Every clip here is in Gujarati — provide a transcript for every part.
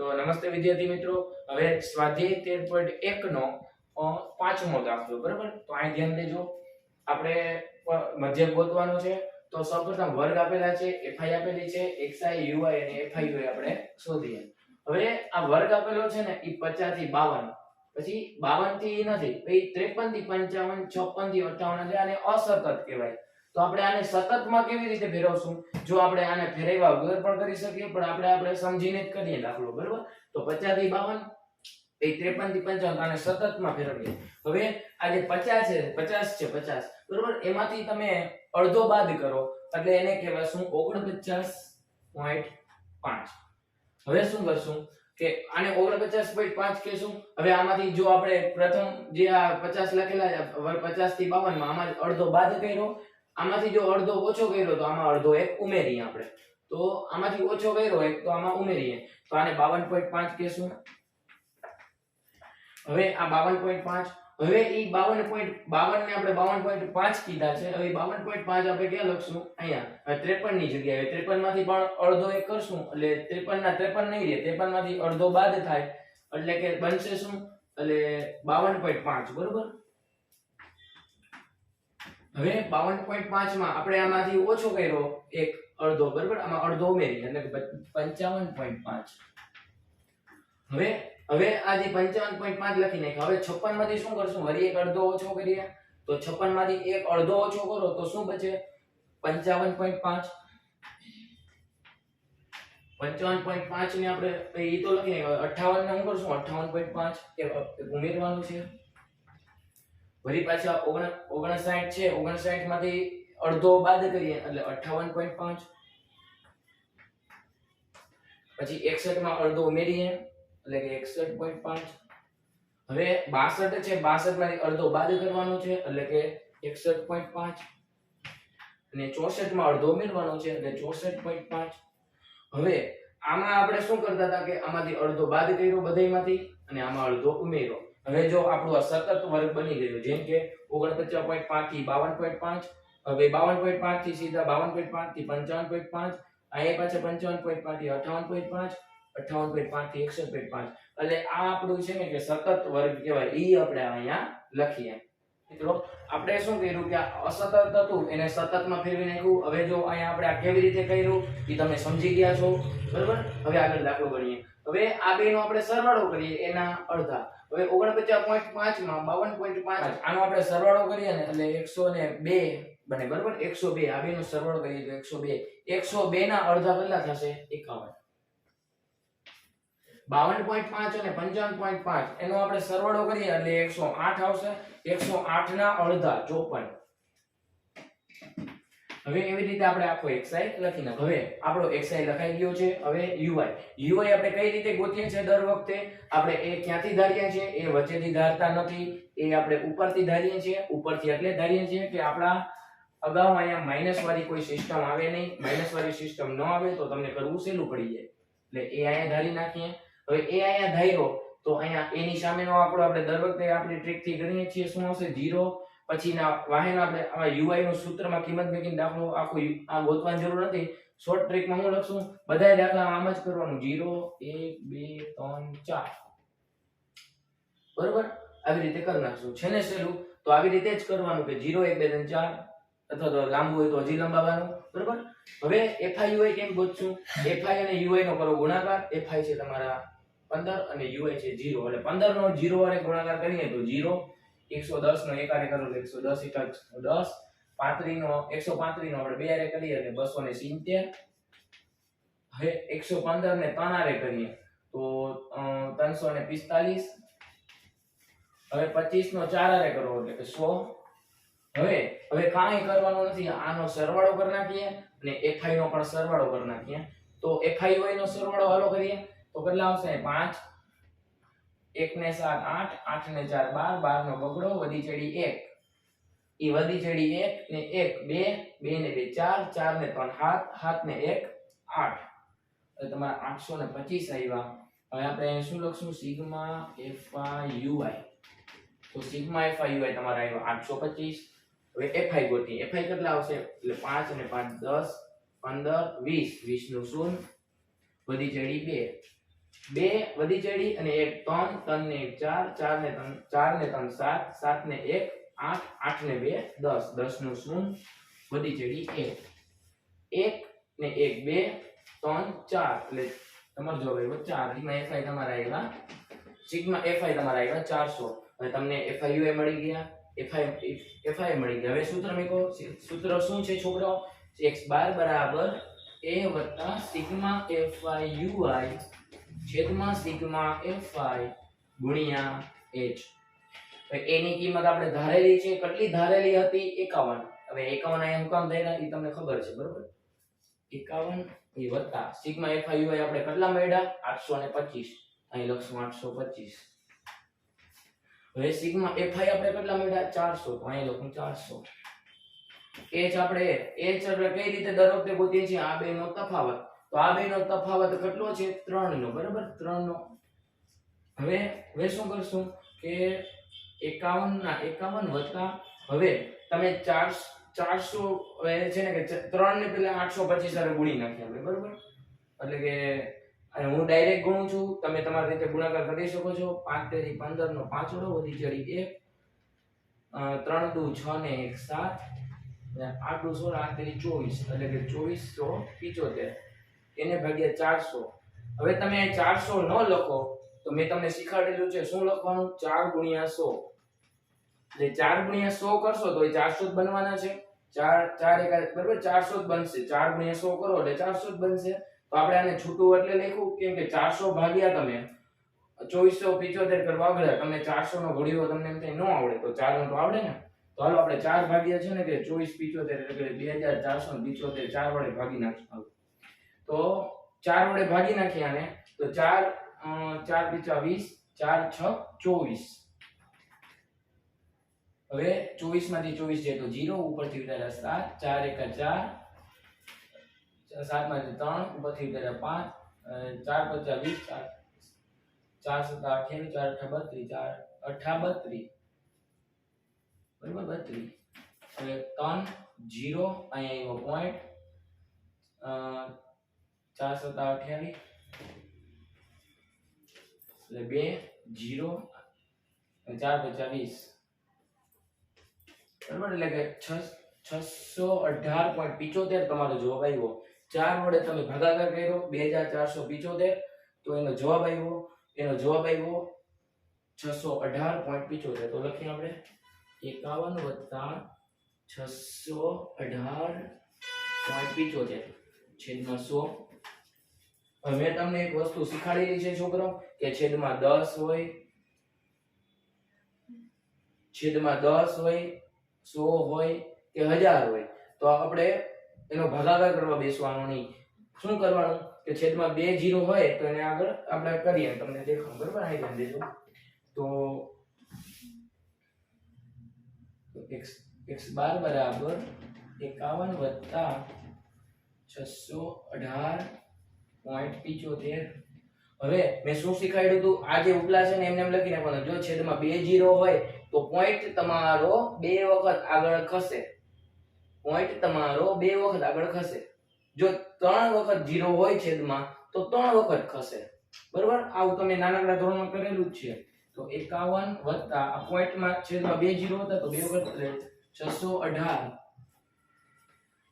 તો નમસ્તે વિદ્યાર્થી મિત્રો. હવે સ્વાધ્યાય તેર પોઈન્ટ એક નો પાંચમો દાખલો, બરાબર? તો અહીં ધ્યાન દેજો. આપણે મધ્યક ગોતવાનું છે. તો સૌપ્રથમ વર્ગ આપેલા છે એફઆઈ આપેલી છે એક્સઆઈ યુઆઈ અને એફઆઈ યુઆઈ આપણે શોધીએ. હવે આ વર્ગ આપેલો છે ને એ પચાસથી બાવન. પછી બાવનથી નથી પછી ત્રેપનથી પંચાવન, છપ્પનથી અઠાવન એટલે આને અસતત કહેવાય. તો આપણે આને સતતમાં કેવી રીતે ફેરવશું? જો આપણે આને ફેરવ્યા વગર પણ કરી શકીએ, પણ આપણે આપણે સમજીને જ કરીએ દાખલો, બરાબર? તો પચાસથી બાવન, એ ત્રેપનથી પંચાવન આને સતતમાં ફેરવીએ. હવે આ જે પચાસ છે પચાસ છે પચાસ, બરોબર? એમાંથી તમે અડધો બાદ કરો, એટલે એને કહેવાય શું ઓગણપચાસ પોઈન્ટ પાંચ. હવે શું કરશું? કે આને ઓગણપચાસ પોઈન્ટ પાંચ કહેશું. હવે આમાંથી જો આપણે પ્રથમ જે આ પચાસ લખેલા પચાસથી બાવનમાં આમાં અડધો બાદ કર્યો આમાંથી જો અડધો ઓછો કર્યો તો આમાં અડધો એક ઉમેરીએ આપણે. તો આમાંથી ઓછો કર્યો એક તો આમાં ઉમેરીએ. તો આને બાવન પોઈન્ટ પાંચ કહેશું. હવે આ બાવન પોઈન્ટ પાંચ, હવે એ બાવન પોઈન્ટ બાવન ને આપણે બાવન પોઈન્ટ પાંચ કીધા છે. હવે બાવન પોઈન્ટ પાંચ આપણે ક્યાં લખશું? અહીંયા. ત્રેપનની જગ્યાએ. ત્રેપનમાંથી પણ અડધો એક કરશું. એટલે ત્રેપન ના ત્રેપન નહીં રહે. ત્રેપનમાંથી અડધો બાદ થાય. એટલે કે બનશે શું? એટલે બાવન પોઈન્ટ પાંચ. બરોબર? હવે બાવન પોઈન્ટ પાંચમાં આપણે આમાંથી ઓછો કર્યો એક અડધો, બરાબર? આમાં અડધો ઉમેરી એટલે પંચાવન પોઈન્ટ પાંચ. હવે હવે આ જે પંચાવન પોઈન્ટ પાંચ લખી નાખ્યા. હવે છપ્પનમાંથી શું કરશું? વળી એક અડધો ઓછો કરીએ. તો છપ્પનમાંથી એક અડધો ઓછો કરો, તો શું બચે? પંચાવન પોઈન્ટ પાંચ. પંચાવન પોઈન્ટ પાંચ ને આપણે એ તો લખી નાખ્યો. અઠાવન ને શું કરશું? અઠાવન પોઈન્ટ પાંચ ઉમેરવાનું છે. વળી પાછા ઓગણ ઓગણસાઠ છે, ઓગણસાઠમાંથી અડધો બાદ કરીએ, એટલે અઠાવન પોઈન્ટ પાંચ. પછી એકસઠમાં અડધો ઉમેરીએ, એટલે કે એકસઠ પોઈન્ટ પાંચ. હવે બાસઠ છે, બાસઠમાંથી અડધો બાદ કરવાનો છે, એટલે કે એકસઠ પોઈન્ટ પાંચ. અને ચોસઠમાં અડધો ઉમેરવાનો છે, એટલે ચોસઠ પોઈન્ટ પાંચ. હવે આમાં આપણે શું કરતા હતા કે આમાંથી અડધો બાદ કર્યો બધાયમાંથી, અને આમાં અડધો ઉમેરો હવે જો આપણું સતત વર્ગ બની ગયું, જેમ કે ઓગણપચાસ પોઈન્ટ પાંચથી બાવન પોઈન્ટ પાંચ, હવે બાવન પોઈન્ટ પાંચથી સીધા બાવન પોઈન્ટ પાંચથી પંચાવન પોઈન્ટ પાંચ, અહીંયા પાછા પંચાવન પોઈન્ટ પાંચથી અઠાવન પોઈન્ટ પાંચ, અઠાવન પોઈન્ટ પાંચ એકસઠ પોઈન્ટ પાંચ. એટલે આ આપણું છે ને કે સતત વર્ગ કહેવાય એ આપણે અહીંયા લખીએ. મિત્રો, આપણે શું કર્યું કે અસતત હતું, એને સતતમાં ફેરવી નાખ્યું. હવે જો અહીંયા આપણે આ કેવી રીતે કર્યું એ તમે સમજી ગયા છો. બરાબર? હવે આગળ દાખલો ગણીએ. હવે આ બેનો આપણે સરવાળો કરીએ, એના અડધા. હવે ઓગણપચાસ પોઈન્ટ પાંચમાં બાવન પોઈન્ટ પાંચ. આનો આપણે સરવાળો કરીએ ને એટલે એકસો ને બે બને, બરાબર? એકસો બે. આ બેનો સરવાળો કરીએ તો એકસો બે. એકસો બે ના અડધા કેટલા થશે? એકાવન. બાવન પોઈન્ટ પાંચ અને પંચાવન પોઈન્ટ પાંચ. એનો આપણે સરવાળો કરીએ એટલે એકસો આઠ આવશે. એકસો આઠ ના અડધા ચોપન. હવે એવી રીતે આપણે આખો એક્સાઈ લખી નાખ હવે આપણો એક્સાઈ લખાઈ ગયો છે, હવે યુઆઈ યુઆઈ આપણે કઈ રીતે ગોતીએ છીએ દર વખતે? આપણે એ ક્યાંથી ધારીએ છીએ? એ વચ્ચેથી ધારતા નથી. એ આપણે ઉપરથી ધારીએ છીએ. ઉપરથી એટલે ધારીએ છીએ કે આપણા અગાઉ અહીંયા માઇનસ વાળી કોઈ સિસ્ટમ આવે નહીં. માઇનસ વાળી સિસ્ટમ ન આવે તો તમને કરવું સહેલું પડી જાય. એટલે એ અહીંયા ધારી નાખીએ. હવે એ અહીંયા ધાર્યો તો અહીંયા એની સામેનો આંકડો આપણે દર વખતે આપણી ટ્રીકથી ગણીએ છીએ. શું હશે 0 પછીના વાહન આપણે આ યુઆઈ નું સૂત્રમાં કિંમત મૂકીને દાખલો આખો આ ગોતવાની જરૂર નથી. શોર્ટ ટ્રીકમાં હું લખશું? બધાય દાખલા આમ જ કરવાનું. 0 1 2 3 4 બરોબર? આવી રીતે કરી નાખશું. છે ને સહેલું તો આવી રીતે જ કરવાનું કે 0 1 2 3 4 અથવા તો લાંબુ હોય તો હજી લંબાવવાનું. બરોબર? હવે એફઆઈ યુઆઈ કેમ ગોતશું? એફઆઈ અને યુઆઈ નો કરો ગુણાકાર. એફઆઈ છે તમારા 15 અને યુઆઈ છે 0 એટલે 15 નો 0 વડે ગુણાકાર કરીએ તો 0 110 નો એકારે કરો તો 110 એકા દસ પાંત્રી નો 135 નો આપણે બે આરે કરીએ એટલે 270 હવે 115 ને ત્રણ આરે કરીએ તો ત્રણસો ને પિસ્તાલીસ. હવે 25 નો ચાર આરે કરો એટલે કે સો. હવે હવે કાંઈ કરવાનું નથી, આનો સરવાળો કરી નાખીએ અને એફઆઈ નો પણ સરવાળો કરી નાખીએ. તો એફઆઈ વાય નો સરવાળો હાલો કરીએ. તો કેટલા આવશે? પાંચ. એક ને સાત આઠ આઠ ને ચાર બાર બાર નો બગડો, વધી ચડી એક. એ વધી ચડી એક ને એક બે બે ને બે ચાર ચાર ને ત્રણ હાથ હાથ ને એક આઠ. તમારા આઠસો ને પચીસ આવ્યા. હવે આપણે શું લખશું? Sigma F I U I તો sigma F I U I તમારા આવ્યા આઠસો પચીસ. હવે એફઆઈ ગોતી. એફઆઈ કેટલા આવશે? એટલે પાંચ અને પાંચ દસ, પંદર, વીસ. વીસનું શૂન્ય. વધી ચડી બે. બે વધી ચડી અને એક ત્રણ ત્રણ ને એક ચાર ચાર ને ત્રણ ચાર ને ત્રણ સાત સાત ને એક, આઠ આઠ ને બે, દસ. દસનું શૂન્ય વધી ચડી એક. એક ને એક બે, ત્રણ, ચાર. એટલે તમારે જો આવ્યો ચાર. એમાં એફઆઈ તમારા આવ્યા સિગ્મા એફઆઈ તમારા આવ્યા ચારસો. અને તમને એફઆઈ મળી ગયા. એફઆઈ એફઆઈ મળી ગયા. હવે સૂત્ર મેં સૂત્ર શું છે છોકરાઓ? એક્સ બાર બરાબર એ વત્તા sigma F I U I છેદમાં સિગ્મા એફઆઈ ગુણ્યા એચ. એની કિંમત આપણે ધારેલી છે, કેટલી ધારેલી હતી? એકાવન. હવે એકાવન અહીંયા હું કામ થયેલા એ તમને ખબર છે, બરોબર? એકાવન એ વત્તા. સિગ્મા એફઆઈ યુઆઈ આપણે કેટલા મળ્યા? આઠસો ને પચીસ. અહીં લખશું આઠસો પચીસ. હવે સિગ્મા એફઆઈ આપણે કેટલા મળ્યા? ચારસો. અહીં લખું ચારસો. એચ આપણે એચ આપણે કઈ રીતે દર વખતે ગોતીએ છીએ? આ બે નો તફાવત. તો આ બેનો તફાવત કેટલો છે? ત્રણનો, બરાબર? ત્રણનો. હવે હવે શું કરશું કે એકાવન ના એકાવન વત્તા હવે તમે ચાર ચારસો, હવે છે ને કે ત્રણ ને પેલા આઠસો પચીસ સાથે ગુણી નાખ્યા આપણે, બરાબર? એટલે કે હું ડાયરેક્ટ ગુણું છું, તમે તમારી રીતે ગુણાકાર કરી શકો છો. પાંચ તેરી પંદર નો પાંચડો વધી ચડી એક ત્રણ દુ છ ને એક સાત આઠ દુ સોળ, આઠ ચોવીસ, એટલે કે ચોવીસો પિચોતેર. એને ભાગ્યા ચારસો. હવે તમે ચારસો ન લખો, તો મેં તમને શીખવાડેલું છે, શું લખવાનું? ચાર ગુણ્યા સો. એટલે ચાર ગુણ્યા સો કરશો તો એ ચારસો જ બનવાના છે. ચાર ચાર એકા બરાબર ચારસો જ બનશે. ચાર ગુણ્યા સો કરો એટલે ચારસો જ બનશે. તો આપણે આને છૂટું એટલે લખ્યું કેમ કે ચારસો ભાગ્યા તમે, ચોવીસો પિચોતેર કરવા આગળ તમને ચારસો નો ઘોડીઓ તમને એમ ન આવડે, તો ચાર નો તો આવડે ને. તો હાલો આપણે ચાર ભાગ્યા છે ને, કે ચોવીસ પિચોતેર એટલે બે હજાર ચારસો પિચોતેર, ચાર વડે ભાગી નાખશું. તો ચાર વડે ભાગી નાખીએ આને. તો ચાર ચાર પીચા વીસ, ચાર છ, ચોવીસ. હવે ચોવીસમાંથી ચોવીસ છે તો જીરો ઉપરથી ઉતાર્યા સાત, ચાર એકા ચાર. સાતમાંથી ત્રણ, ઉપરથી ઉતાર્યા પાંચ. ચાર પચાસ વીસ, ચાર ચાર સત્તા અઠ્યાવીસ ચાર અઠા બત્રીસ, ચાર અઠા બત્રીસ. બરાબર, બત્રીસ. હવે ત્રણ જીરો અહીંયા આવ્યો પોઈન્ટ ચાર સત્તા અઠ્યાવીસ. એટલે બે, જીરો ચાર પચાસ વીસ. બરાબર? એટલે કે છસો અઢાર પોઈન્ટ પિચોતેર તમારો જવાબ આવ્યો. ચાર વડે તમે ભાગાકાર કર્યો, બે હજાર ચારસો પિચોતેર. તો એનો જવાબ આવ્યો, એનો જવાબ આવ્યો છસો અઢાર પોઈન્ટ પિચોતેર. તો લખીએ આપણે. એકાવન વત્તા છસો અઢાર પોઈન્ટ પિચોતેર. છેદમાં સો. મેં તમને એક વસ્તુ શીખવાડેલી છે છોકરો, કે છેદમાં દસ હોય, છેદમાં દસ હોય, સો હોય, કે હજાર હોય, તો આપણે એનો ભાગાકાર કરવા બેસવાનો નહીં. શું કરવાનું? કે છેદમાં બે જીરો હોય, તો એને આગળ આપણે કરીએ. તમને દેખાવ બરાબર અહીં ધ્યાન દેજો. તો એક્સ એક્સ બાર બરાબર એકાવન વત્તા છસો અઢાર પોઈન્ટ પિચોતેર. હવે મેં શું શીખવાડ્યું હતું? આ જે ઉપલા છે ને, એમને એમ લખી નાખવાનું. જો છેદમાં બે જીરો હોય, તો પોઈન્ટ તમારો બે વખત આગળ ખસે. પોઈન્ટ તમારો બે વખત આગળ ખસે. જો ત્રણ વખત જીરો હોય છેદમાં, તો ત્રણ વખત ખસે. બરાબર? આવું તમે નાનકડા ધોરણમાં કરેલું જ છે. તો એકાવન વત્તા આ પોઈન્ટમાં છેદમાં બે જીરો હતા, તો બે વખત એટલે છસો અઢાર.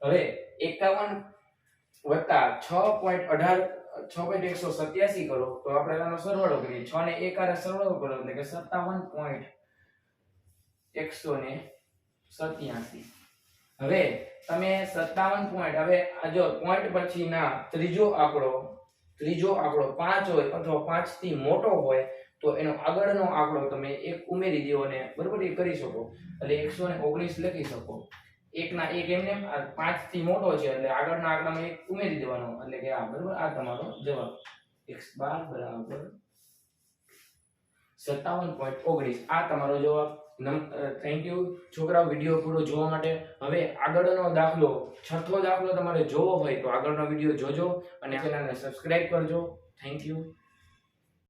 હવે એકાવન વત્તા છ પોઈન્ટ અઢાર, છ પોઈન્ટ એકસો સત્યાસી કરો, તો આપણે એનો સરવાળો કરીએ. છ ને એક આરે સરવાળો કરો, એટલે કે સત્તાવન પોઈન્ટ એકસો ને સત્યાસી. હવે તમે સત્તાવન પોઈન્ટ, હવે જો પોઈન્ટ પછીના ત્રીજો આંકડો ત્રીજો આંકડો પાંચ હોય અથવા પાંચથી મોટો હોય, તો એનો આગળનો આંકડો તમે એક ઉમેરી દો અને બરોબર એ કરી શકો. એટલે એકસો ને ઓગણીસ લખી શકો. એકના એક એમને પાંચથી મોટો છે એટલે આગળના આંકડામાં એક ઉમેરી દેવાનો. એટલે કે આ બરાબર, આ તમારો જવાબ. એક્સ બાર બરાબર સત્તાવન પોઈન્ટ ઓગણીસ. આ તમારો જવાબ. થેન્ક યુ છોકરાઓ, વીડિયો પૂરો જોવા માટે હવે આગળનો દાખલો, છઠ્ઠો દાખલો તમારે જોવો હોય તો આગળનો વીડિયો જોજો અને ચેનલને સબસ્ક્રાઇબ કરજો. Thank you